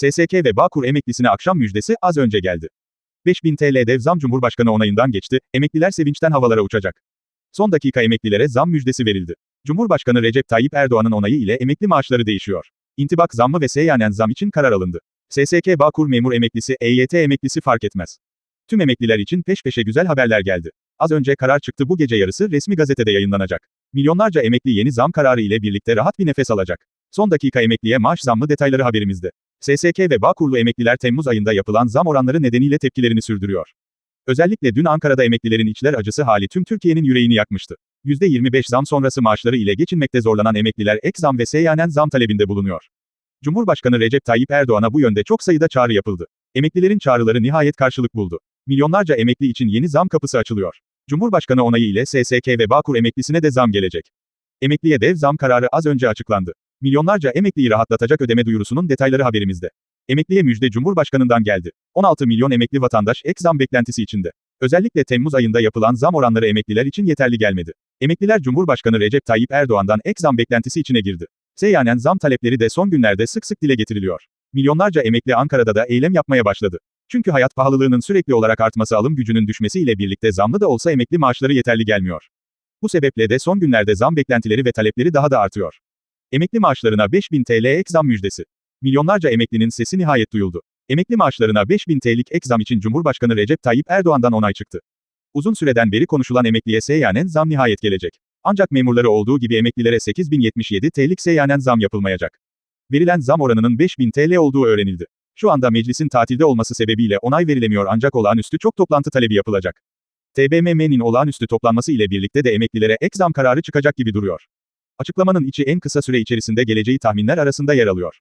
SSK ve Bağkur emeklisine akşam müjdesi az önce geldi. 5000 TL dev zam Cumhurbaşkanı onayından geçti, emekliler sevinçten havalara uçacak. Son dakika emeklilere zam müjdesi verildi. Cumhurbaşkanı Recep Tayyip Erdoğan'ın onayı ile emekli maaşları değişiyor. İntibak zammı ve seyyanen zam için karar alındı. SSK Bağkur memur emeklisi, EYT emeklisi fark etmez. Tüm emekliler için peş peşe güzel haberler geldi. Az önce karar çıktı bu gece yarısı resmi gazetede yayınlanacak. Milyonlarca emekli yeni zam kararı ile birlikte rahat bir nefes alacak. Son dakika emekliye maaş zammı detayları haberimizde. SSK ve Bağkurlu emekliler Temmuz ayında yapılan zam oranları nedeniyle tepkilerini sürdürüyor. Özellikle dün Ankara'da emeklilerin içler acısı hali tüm Türkiye'nin yüreğini yakmıştı. %25 zam sonrası maaşları ile geçinmekte zorlanan emekliler ek zam ve seyyanen zam talebinde bulunuyor. Cumhurbaşkanı Recep Tayyip Erdoğan'a bu yönde çok sayıda çağrı yapıldı. Emeklilerin çağrıları nihayet karşılık buldu. Milyonlarca emekli için yeni zam kapısı açılıyor. Cumhurbaşkanı onayı ile SSK ve Bağkur emeklisine de zam gelecek. Emekliye dev zam kararı az önce açıklandı. Milyonlarca emekliyi rahatlatacak ödeme duyurusunun detayları haberimizde. Emekliye müjde Cumhurbaşkanından geldi. 16 milyon emekli vatandaş ek zam beklentisi içinde. Özellikle Temmuz ayında yapılan zam oranları emekliler için yeterli gelmedi. Emekliler Cumhurbaşkanı Recep Tayyip Erdoğan'dan ek zam beklentisi içine girdi. Seyyanen zam talepleri de son günlerde sık sık dile getiriliyor. Milyonlarca emekli Ankara'da da eylem yapmaya başladı. Çünkü hayat pahalılığının sürekli olarak artması alım gücünün düşmesiyle birlikte zamlı da olsa emekli maaşları yeterli gelmiyor. Bu sebeple de son günlerde zam beklentileri ve talepleri daha da artıyor. Emekli maaşlarına 5000 TL ek zam müjdesi. Milyonlarca emeklinin sesi nihayet duyuldu. Emekli maaşlarına 5000 TL'lik ek zam için Cumhurbaşkanı Recep Tayyip Erdoğan'dan onay çıktı. Uzun süreden beri konuşulan emekliye seyyanen zam nihayet gelecek. Ancak memurları olduğu gibi emeklilere 8077 TL'lik seyyanen zam yapılmayacak. Verilen zam oranının 5000 TL olduğu öğrenildi. Şu anda meclisin tatilde olması sebebiyle onay verilemiyor ancak olağanüstü çok toplantı talebi yapılacak. TBMM'nin olağanüstü toplanması ile birlikte de emeklilere ek zam kararı çıkacak gibi duruyor. Açıklamanın içi en kısa süre içerisinde geleceği tahminler arasında yer alıyor.